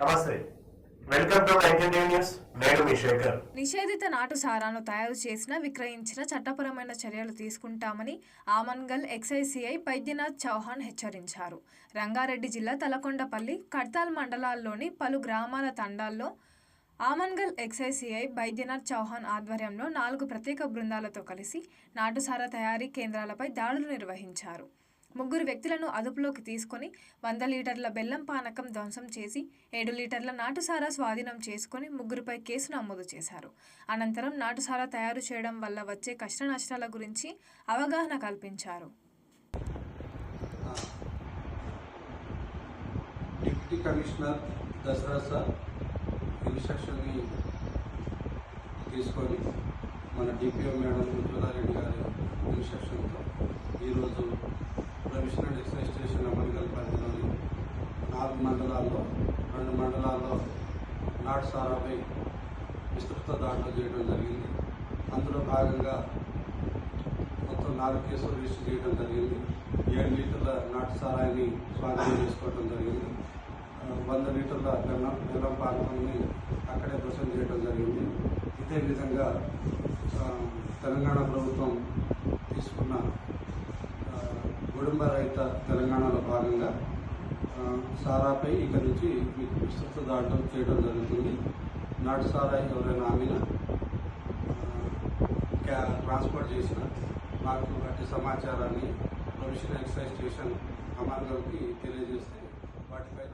నమస్తే. Welcome to news. నేను మీ శేఖర్. నిషేధిత నాటు సారాను తయారు చేసిన విక్రయించిన చట్టపరమైన చర్యలు తీసుకుంటామని ఆమన్గల్ ఎక్సైసీఐ బైద్యనాథ్ చౌహాన్ హెచ్చరించారు. రంగారెడ్డి జిల్లా తలకొండపల్లి కడ్తాల్ మండలాల్లోని పలు గ్రామాల తండాల్లో ఆమన్గల్ ఎక్సైసీఐ బైద్యనాథ్ చౌహాన్ ఆధ్వర్యంలో నాలుగు ప్రత్యేక బృందాలతో కలిసి నాటుసారా తయారీ కేంద్రాలపై దాడులు నిర్వహించారు. ముగ్గురు వ్యక్తులను అదుపులోకి తీసుకొని వంద లీటర్ల బెల్లం పానకం ధ్వంసం చేసి ఏడు లీటర్ల నాటుసారా స్వాధీనం చేసుకొని ముగ్గురుపై కేసు నమోదు చేశారు. అనంతరం నాటుసారా తయారు చేయడం వల్ల వచ్చే కష్ట నష్టాల గురించి అవగాహన కల్పించారు. డిప్యూటీ కమిషనర్ దసరా సార్ ఇన్స్ట్రక్షన్ని తీసుకొని మన డిపిఓ మేడం ఉజ్వలారెడ్డి గారి ఇన్స్ట్రక్షన్తో ఈరోజు ప్రొవిషనల్ ఎక్సైజ్ స్టేషన్ అమలుగల్ పరిధిలోని నాలుగు మండలాల్లో మండలాల్లో నాటు సారాపై విస్తృత దాడులు చేయడం జరిగింది. అందులో భాగంగా మొత్తం నాలుగు కేసులు రిజిస్టర్ చేయడం జరిగింది. ఏడు లీటర్ల నాటు సారాయిని స్వాధీనం చేసుకోవడం జరిగింది. వంద లీటర్ల బెల్లం బెల్లం పానకాన్ని అక్కడే దోషం చేయడం జరిగింది. ఇదే విధంగా తెలంగాణ ప్రభుత్వం తీసుకున్న గుడుంబ కుటుంబ రహిత తెలంగాణలో భాగంగా సారాపై ఇక నుంచి మీకు విస్తృత దాటం చేయడం జరుగుతుంది. నాటు సారా ఎవరైనా ఆమెన క్యా ట్రాన్స్పోర్ట్ చేసిన మాకు అట్టి సమాచారాన్ని ప్రొవిషనల్ ఎక్సైజ్ స్టేషన్ అమర్లోకి తెలియజేస్తే వాటిపైన